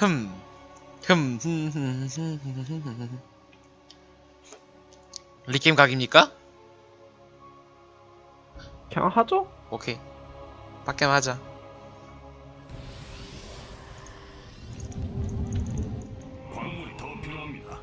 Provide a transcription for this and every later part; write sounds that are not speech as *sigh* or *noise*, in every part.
흠. 흠. 흠, 흠, 흠, 흠, 흠, 흠, 흠. 리게임 각입니까? 그냥 하죠? 오케이. 빡겜 하자. 광물이 더 필요합니다.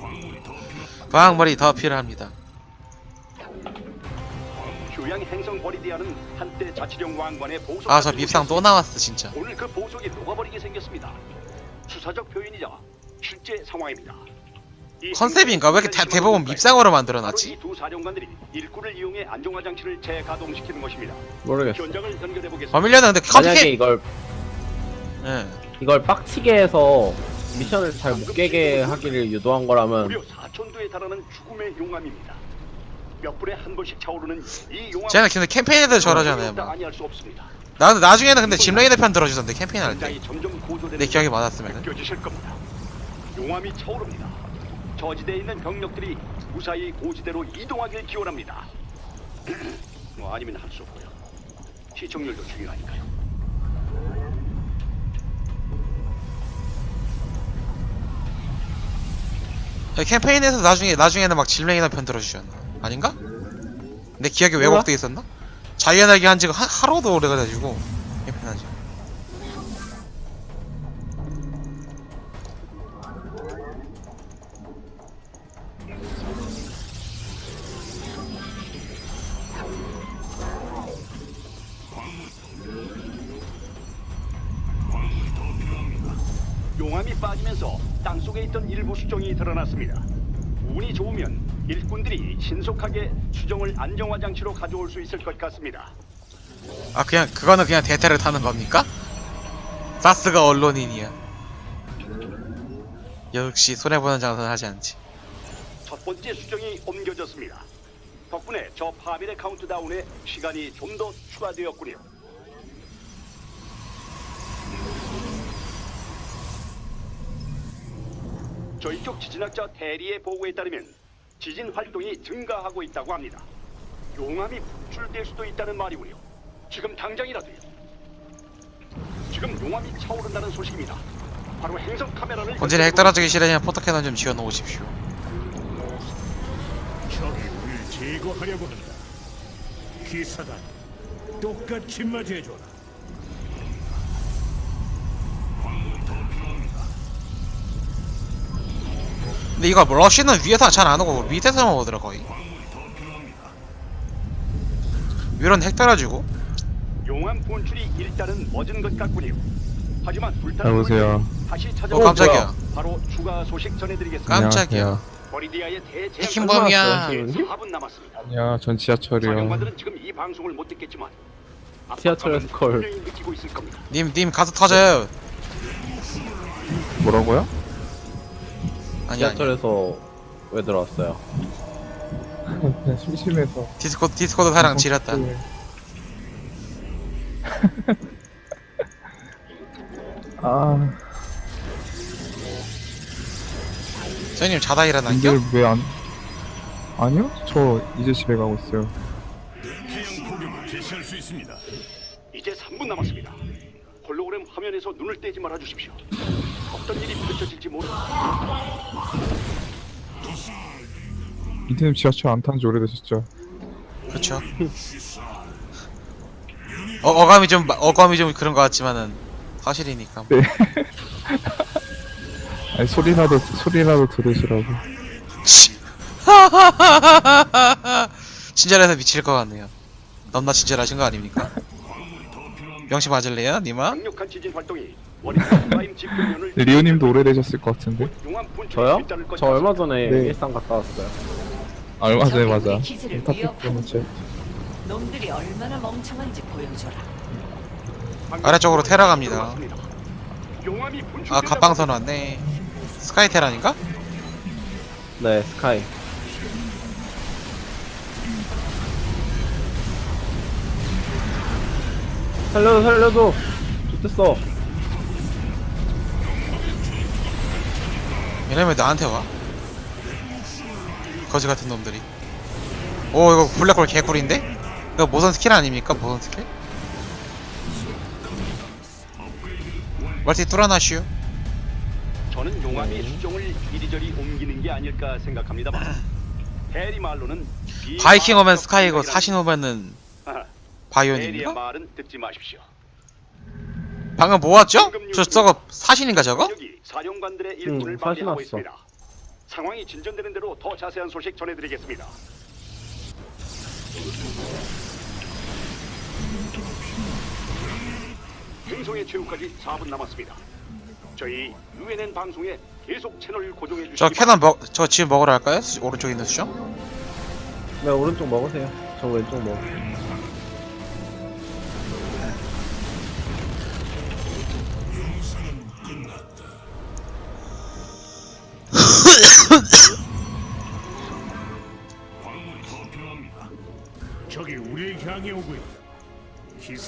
광물이 더 필요. 광물이 더 필요합니다. 행성 버리디아는 한때 자치령 왕관의 보석. 아, 저 밉상 또 나왔어, 진짜. 오늘 그 보석이 녹아버리게 생겼습니다. 수사적 표현이자 실제 상황입니다. 이 컨셉인가? 왜 이렇게 대, 행성을 대부분 밉상으로 만들어놨지? 이두 사령관들이 일꾼을 이용해 안정화 장치를 재가동시키는 것입니다. 모르겠어. 현장을 연결해 보겠습니다. 버밀려는 근데 만약에 이걸 예. 이걸 빡치게 해서 미션을 잘 못 깨게 하기를 유도한 거라면 무려 4천도에 달하는 죽음의 용암입니다. 몇 분에 한 번씩 차오르는 이 용암. 쟤는 근데 캠페인에도 저러잖아요. 막. 아니할 수 없습니다. 나 나중에는 근데 짐레이드 편 들어주던데 캠페인 할 때. 굉장히 점점 고조되는 내 기억이 많았으면. 느껴지실 겁니다. 용암이 차오릅니다. 저지대에 있는 병력들이 무사히 고지대로 이동하길 기원합니다. *clears throat* 뭐 아니면 할 수 없고요. 시청률도 중요하니까요. 캠페인에서 나중에 나중에는 막 질레이나 편 들어주셨나? 아닌가? 내 기억에 왜곡돼 있었나? 자이언에게 한 지가 하, 하루도 오래가지고 캠페인 한지. 용암이 빠지면서 땅 속에 있던 일부 수정이 드러났습니다. 운이 좋으면 일꾼들이 신속하게 수정을 안정화 장치로 가져올 수 있을 것 같습니다. 아 그냥 그거는 그냥 대테를 타는 겁니까? 사스가 언론인이야. 역시 손해보는 장사는 하지 않지. 첫 번째 수정이 옮겨졌습니다. 덕분에 저 파밀의 카운트다운에 시간이 좀 더 추가되었군요. 저희 쪽 지진학자 대리의 보고에 따르면 지진 활동이 증가하고 있다고 합니다. 용암이 분출될 수도 있다는 말이군요. 지금 당장이라도요. 지금 용암이 차오른다는 소식입니다. 바로 행성 카메라를 본진에 핵 떨어지기 싫으면 포토캐논 좀 지어 놓으십시오. 적이 우리를 제거하려고 한다. 기사단 똑같이 맞이해줘라. 근데 이거 뭐 러쉬는 위에서 잘 안 오고 밑에서만 오더라 거의. 위로는 핵 떨어지고. 용암 분출이 일단은 멎은 것 같군요. 하지만 불타는 여보세요. 불길이 다시 어 깜짝이야. 바로 추가 소식 전해드리겠습니다. 깜짝이야. 버리디아의 대재앙 해킹범이야. 지금? 4분 남았습니다. 아니야, 전 지하철이요. 사령관들은 지금 이 방송을 못 듣겠지만 지하철에서 압박감은 콜. 분명히 느끼고 있을 겁니다. 님, 님 가서 터져요. 뭐라고요? 아니 아니. 지하철에서 왜 들어왔어요? 그냥 심심해서. 디스코 디스코드 사랑 지렸다. *laughs* 아, 선생님 자다 일어난겨? 이걸 왜 안? 아니요, 저 이제 집에 가고 있어요. 태양 포격을 개시할 수 있습니다. 이제 3분 남았습니다. 홀로그램 화면에서 눈을 떼지 말아 주십시오. 어떤 일이 펼쳐질지 모릅니다. 이태님 지하철 안 탄 지 오래되셨죠? 그렇죠. 어, 어감이 좀 어감이 좀 그런 것 같지만은 사실이니까. 네. *laughs* 아니 소리라도 소리라도 들으시라고. 치. *laughs* 친절해서 미칠 것 같네요. 넘나 친절하신 거 아닙니까? 명시 맞을래요, 니마? 강력한 지진 활동이 리오님도 오래되셨을 것 같은데. 저요? 저 얼마. 전에 네. 일산 갔다 왔어요. 아, 얼마 전에 맞아. 때문에 놈들이 얼마나 멍청한지 보여줘라. 아래쪽으로 테러 갑니다. 아, 갑방선 왔네. 스카이 테라인가? 네, 스카이. 살려줘, 살려줘. 좋댔어. 얘네 왜 나한테 와? 거지 같은 놈들이. 오, 이거 블랙홀 개꿀인데? 이거 모선 스킬 아닙니까? 모선 스킬? 멀티 뚫어놔슈 저는 용암이 수종을 이리저리 옮기는 게 아닐까 생각합니다만 *laughs* 해리 말로는 바이킹 오면 스카이고 사신 오면은 해리의 바이오닉인가? 말은 듣지 마십시오. 방금 뭐 왔죠? 저 저거 사신인가 저거? 여기 사령관들의 일꾼을 응, 방해하고 사신 있습니다. 상황이 진전되는 대로 더 자세한 소식 전해드리겠습니다. 행성의 최후까지 4분 남았습니다. 저희 UNN 방송에 계속 채널 고정해 주시기 저 캐논 먹, 저 지금 먹으러 할까요? 수- 오른쪽에 있는 수정? 네 오른쪽 먹으세요 저 왼쪽 먹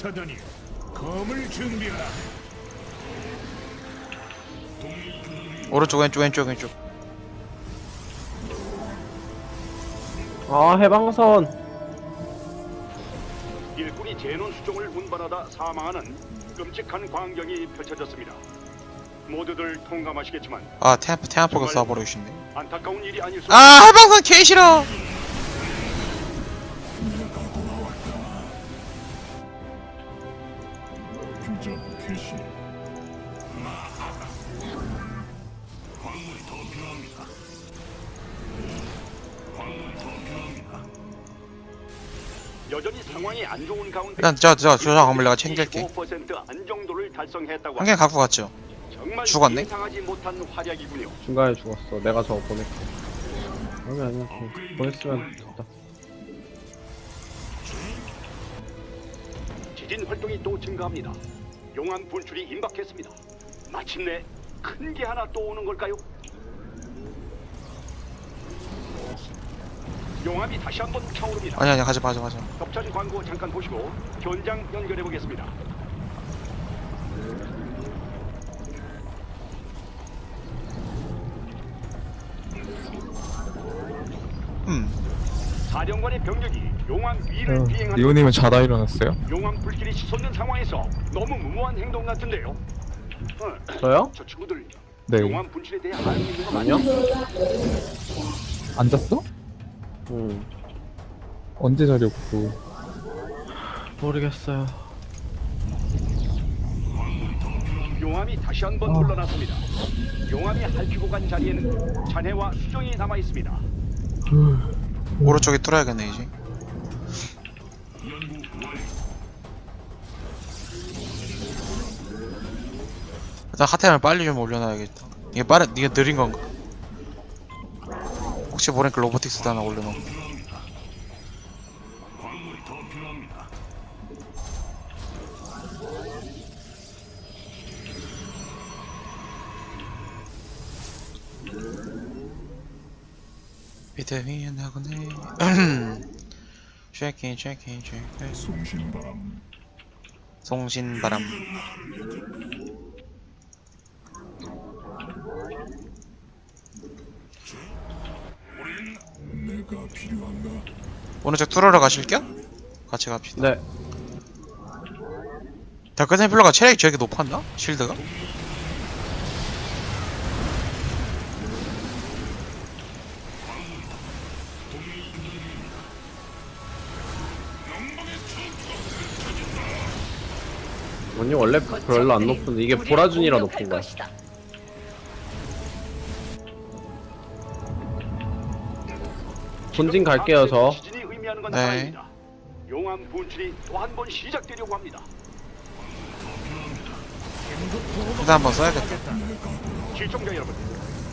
기사단이여, 검을 준비하라. 오른쪽 왼쪽 왼쪽 왼쪽 아 해방선 일꾼이 제논 수종을 운반하다 사망하는 끔찍한 광경이 펼쳐졌습니다. 모두들 통감하시겠지만 아 태양포 태양포가 쏴버리고 싶네 안타까운 일이 아닐 수 아 해방선 개 싫어 광물이 더 필요합니다. 광물이 더 필요합니다. 여전히 상황이 안 좋은 가운데 일단 저저 조작 건물 내가 챙길게 25% 안정도를 달성했다고 한 개 갖고 갔죠 정말 죽었네? 예상하지 못한 활약이군요. 중간에 죽었어 내가 저거 보낼게 아니 아니야 그냥 보냈으면 됐다 지진 활동이 또 증가합니다. 용암 분출이 임박했습니다. 마침내 큰 게 하나 또 오는 걸까요? 용암이 다시 한번 차오릅니다. 아니 아니 가자 가자 가자 겹찬 광고 잠깐 보시고 현장 연결해 보겠습니다. 사령관의 병력이 용암 위를 어, 비행하는 리오님은 자다 일어났어요? 용암 불길이 솟는 상황에서 너무 무모한 행동 같은데요. 어, 저요? 저 친구들 네. 용암 분출에 대해 알고 있는 거 아니요? 안 잤어? 음 언제 자려고 또. 모르겠어요 용암이 다시 한번 어. 물러났습니다. 용암이 핥히고 간 자리에는 잔해와 수정이 남아 있습니다. 오른쪽에 뚫어야겠네 이제. 일단 하템을 빨리 좀 올려놔야겠다. 이게 빠른 이게 느린 건가? 혹시 모르니까 로보틱스도 하나 올려놓고 밑에 위에 나고네 쉐킹 쉐킹 쉐킹 송신바람. 송신바람 내가 필요한가? 오른쪽 뚫으러 가실겨? 같이 갑시다 네 다크 템플러가 체력이 저렇게 높았나? 실드가? 언니 원래 별로 안 높은데 이게 보라준이라 높은 거야 본진 갈게요 저 지진이 의미하는 건 네. 용암 분출이 또 한 번 시작되려고 합니다. 일단 한번 써야겠다 시청자 여러분,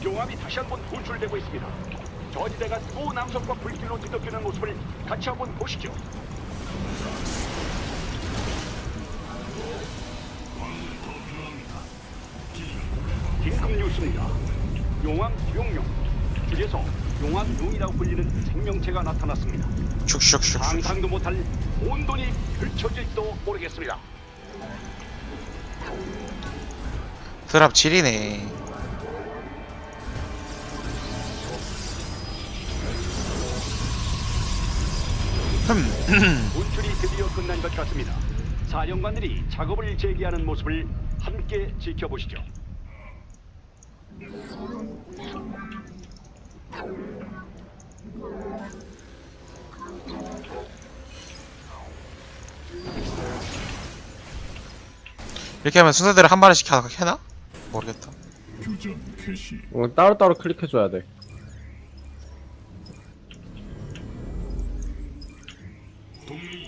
용암이 다시 한 번 분출되고 있습니다. 저지대가 또 남성과 불길로 뒤덮이는 모습을 같이 한번 보시죠. 긴급 뉴스입니다. 용암 용룡, 줄여서 용암용이라고 불리는 생명체가 나타났습니다. 슉슉슉슉 상상도 못할 온돈이 펼쳐질지도 모르겠습니다. 드랍 질이네 *clears throat* 분출이 드디어 끝난 것 같습니다. 사령관들이 작업을 재개하는 모습을 함께 지켜보시죠. 이렇게 하면 순서대로 한 마리씩 다 해나? 모르겠다. 교전 개시. 어, 따로따로 클릭해줘야 돼.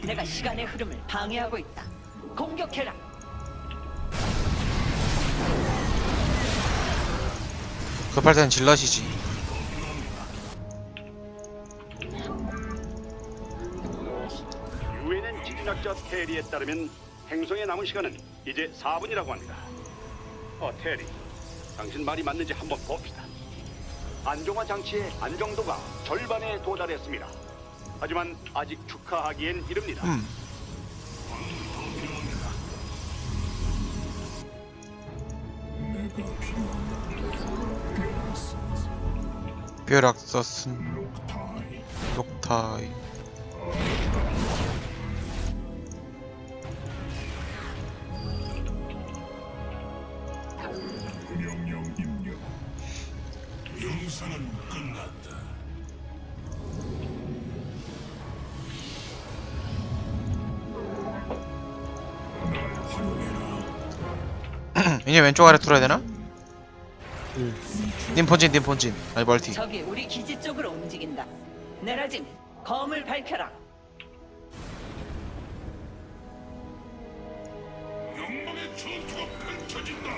내가 시간의 흐름을 방해하고 있다. 공격해라. 급할 땐 질럿이지. 유엔엔 지진학자 테리에 따르면 행성에 남은 시간은 이제 4분이라고 합니다. 어, 테리. 당신 말이 맞는지 한번 봅시다. 안정화 장치의 안정도가 절반에 도달했습니다. 하지만 아직 축하하기엔 이릅니다. 음. 내가 필요한가? 벼락서슨 록타이. 녹타이. 용사는. *clears throat* 이제 왼쪽 아래 tur어야 되나? 님 본진, 님 본진. 아니 멀티. 적이 우리 기지 쪽으로 움직인다. 내라진 검을 밝혀라. 영광의 전투가 펼쳐진다.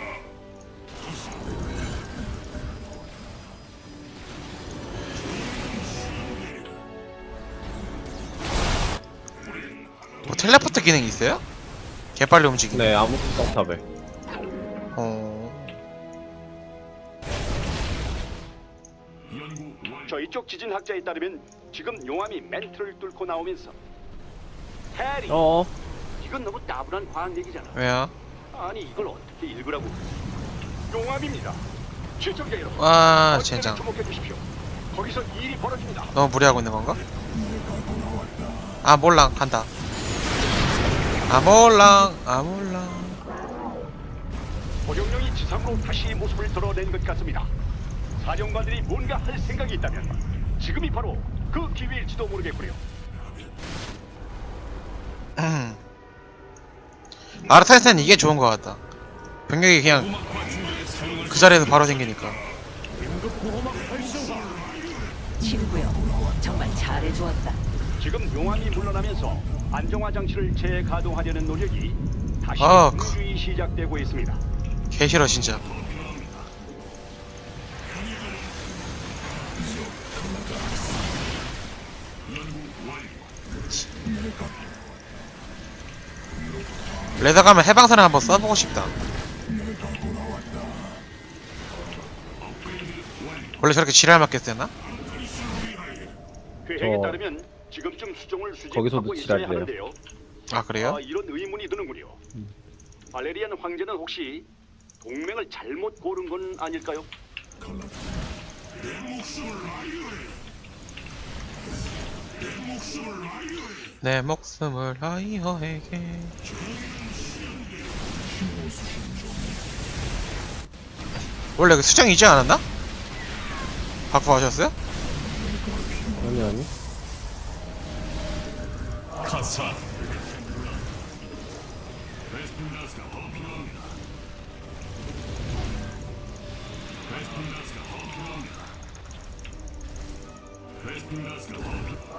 뭐 텔레포트 기능이 있어요? 개빨리 움직이네. 네, 아무 깜탑에. 지진학자에 따르면 지금 용암이 멘트를 뚫고 나오면서 해리, 어, 이건 너무 따분한 과학 얘기잖아. 왜요? 아니 이걸 어떻게 읽으라고? 용암입니다. 시청자 여러분, 와, 젠장. 주목해 주십시오. 거기서 일이 벌어집니다. 너무 무리하고 있는 건가? 아 몰랑 간다. 아 몰랑, 아 몰랑. 호령령이 지상으로 다시 모습을 드러낸 것 같습니다. 사령관들이 뭔가 할 생각이 있다면 지금이 바로 그 기회일지도 모르겠고요. 아르타이스는 이게 좋은 것 같다. 병력이 그냥 그 자리에서 바로 생기니까. 친구여, 정말 잘해주었다. 지금 용암이 물러나면서 안정화 장치를 재가동하려는 노력이 다시 아, 분주히 시작되고 있습니다. 개 싫어 진짜. 레더 가면 해방선을 한번 써보고 싶다. 원래 저렇게 지랄 맞겠었나? 계획에 저- 따르면 지금쯤 수정을 거기서도 수집하고 있어야 지랄이래요. 하는데요. 아 그래요? 아, 이런 의문이 드는군요. 발레리안 황제는 혹시 동맹을 잘못 고른 건 아닐까요? 내 목숨을 하이어에게 원래 그 수정 이지 않았나? 바꾸하셨어요? 아니, 아니. 카사.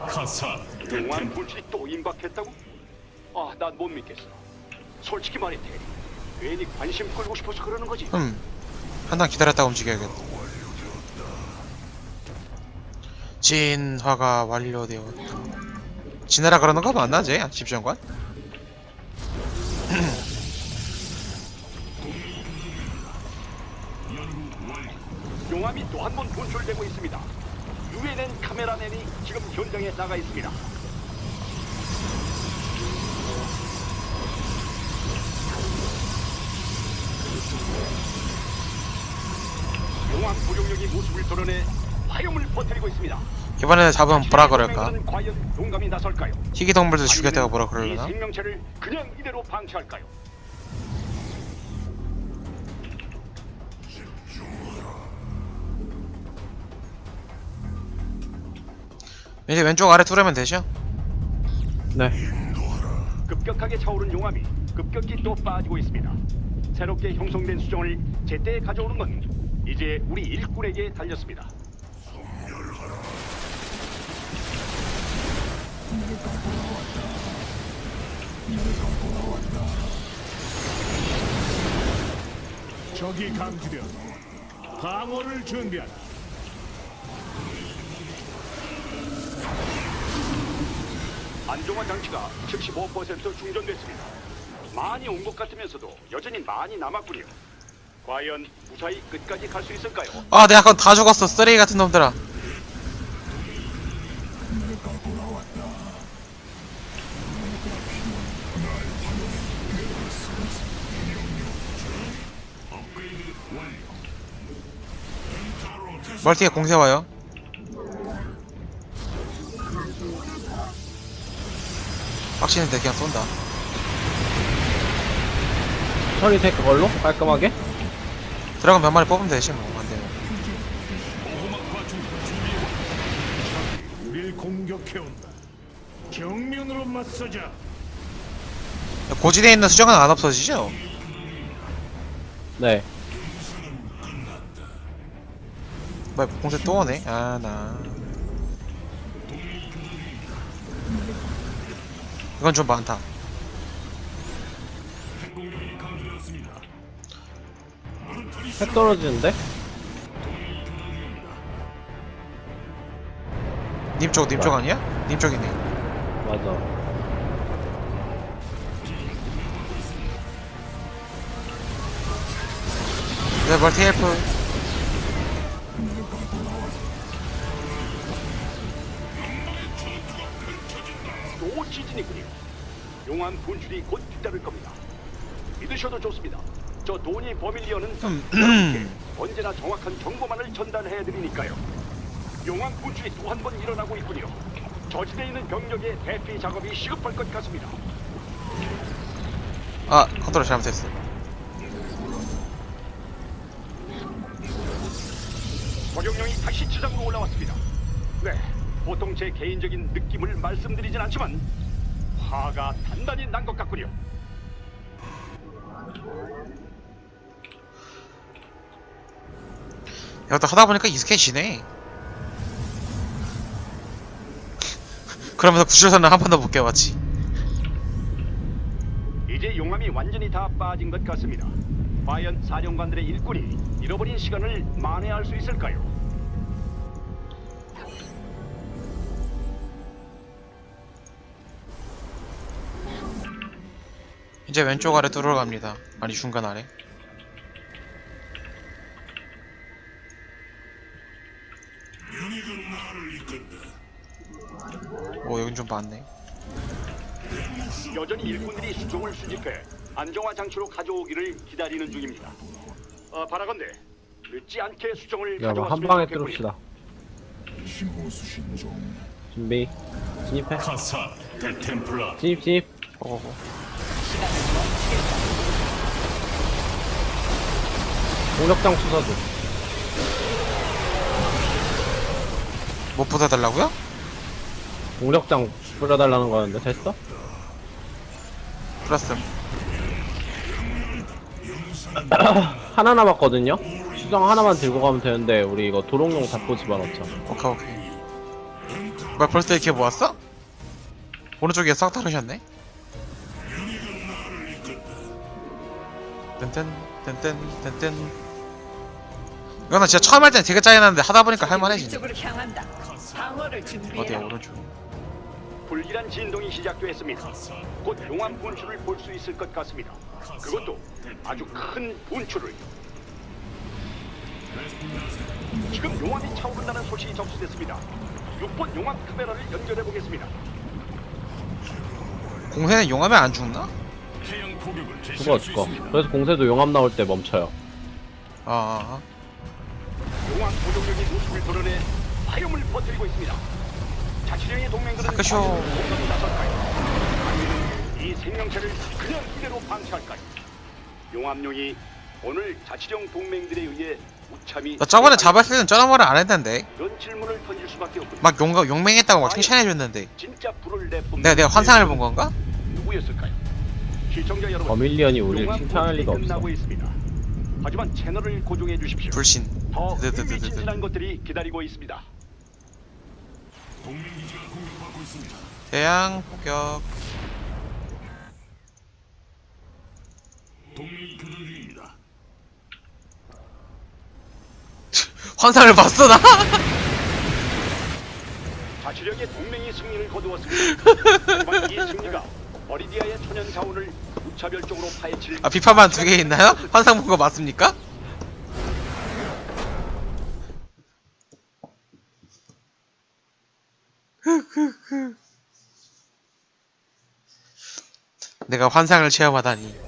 카사. 용암 불길이 또 임박했다고? 아, 난 못 믿겠어. 솔직히 말해, 테리. 괜히 관심 끌고 싶어서 그러는 거지. 음 한 단 기다렸다 움직여야겠다 진화가 완료되었다 진화라 그러는 거 맞나 쟤? 집정관? 용암이 또 한 번 분출되고 있습니다. 유엔엔 카메라맨이 지금 현장에 나가 있습니다. 용암 부룡력이 모습을 드러내 화염을 퍼뜨리고 있습니다. 이번에 잡으면 뭐라 그럴까? 동맹군은 과연 용감히 나설까요? 희귀 동물들 죽였다가 아니면 뭐라 이 그러려나? 생명체를 그냥 이대로 방치할까요? 이제 왼쪽 아래 뚫으면 되죠? 네. 급격하게 차오른 용암이 급격히 또 빠지고 있습니다. 새롭게 형성된 수정을 제때 가져오는 건 이제 우리 일꾼에게 달렸습니다. 적이 감지되어 방어를 준비하라. 안정화 장치가 75% 충전됐습니다. 많이 온 것 같으면서도 여전히 많이 남았군요. 과연 무사히 끝까지 갈 수 있을까요? 아 내가 아까 다 죽었어 쓰레기 같은 놈들아 멀티에 공세 와요 빡치는데 그냥 쏜다 처리돼 그걸로 깔끔하게. 드래곤 몇 마리 뽑으면 되지 뭐 안되면 우릴 공격해온다. 정면으로 맞서자. 고지대에 있는 수정은 안 없어지죠? 네. 뭐야 공세 또 오네 아 나 이건 좀 많다 핵 떨어지는데? 님 쪽 님 쪽 아니야? 님 쪽이네 맞아. 네 멀티 헬프 또 지진이군요. 용암 분출이 곧 뒤따를 겁니다. 믿으셔도 좋습니다. 저 도니 버밀리언은 여러분께 언제나 정확한 정보만을 전달해 드리니까요. 용암 분출이 또 한 번 일어나고 있군요. 저지대에 있는 병력의 대피 작업이 시급할 것 같습니다. 아 컨트롤 잘못했어 적용령이 다시 지상으로 올라왔습니다. 네, 보통 제 개인적인 느낌을 말씀드리진 않지만 화가 단단히 난 것 같군요. 이것도 하다 보니까 익숙해지네 그러면서 구출선을 한 번더못 깨봤지 이제 용암이 완전히 다 빠진 것 같습니다. 과연 사령관들의 일꾼이 잃어버린 시간을 만회할 수 있을까요? 이제 왼쪽 아래 뚫으러 갑니다 아니 중간 아래 오 여긴 좀 많네 여전히 일꾼들이 수종을 수집해 안정화 장치로 가져오기를 기다리는 중입니다. 어, 바라건대 늦지 않게 야, 뭐 가져왔으면 한 방에 좋겠군요. 뚫읍시다. 준비. 진입해. 카사 진입, 진입. 고고고 공격장 투사도. 못 부숴달라고요? 공격장 뿌려달라는 거였는데 됐어? 플러스 *clears throat* 하나 남았거든요? 수정 하나만 들고 가면 되는데 우리 이거 도롱뇽 잡고 집어넣자. 오케이 오케이 뭐야 벌써 이렇게 모았어? 오른쪽에 싹 다르셨네? 뜬뜬 뜬뜬 뜬뜬 이거는 진짜 처음 할 때는 되게 짜증났는데 하다 보니까 할만해지네 이쪽으로 향한다. 방어를 준비해. 어디야 오른쪽 불길한 진동이 시작됐습니다. 곧 용암 분출을 볼 수 있을 것 같습니다. 그것도 아주 큰 분출을. 지금 용암이 차오른다는 소식이 접수됐습니다. 6번 용암 카메라를 연결해 보겠습니다. 공세는 용암에 안 죽나? 죽어, 죽어. 그래서 공세도 용암 나올 때 멈춰요. 아, 아, 아. 용암 고동력이 모습을 드러내 화염을 퍼뜨리고 있습니다. 자치령의 동맹들은 공격에 나설까요? 아니면 이 생명체를 그냥 이대로 방치할까요? 용암룡이 오늘 자치령 동맹들에 의해 우참이 나 저번에 잡았을 때는 저런 말을 안 했는데 이런 질문을 던질 수밖에 없군요. 막 용, 용맹했다고 막 칭찬해줬는데 진짜 불을 내뿜는 내가 내가 환상을 본 건가? 누구였을까요? 시청자 여러분, 버밀리언이 우리를 용암 칭찬할 리가 공격이 없어 끝나고 있습니다. 하지만 채널을 고정해 주십시오. 불신 더 드드드드드드. 흥미진진한 것들이 기다리고 있습니다. 동맹 기지가 공격받고 있습니다. 대양 폭격 동맹이 교전 중입니다. 환상을 봤어 나? 자치령의 동맹이 승리를 거두었습니다. 하지만 이 승리가 어리디아의 천연 자원을 무차별적으로 파헤칠 아 비판만 두 개 있나요? 환상 본 거 맞습니까? 내가 환상을 체험하다니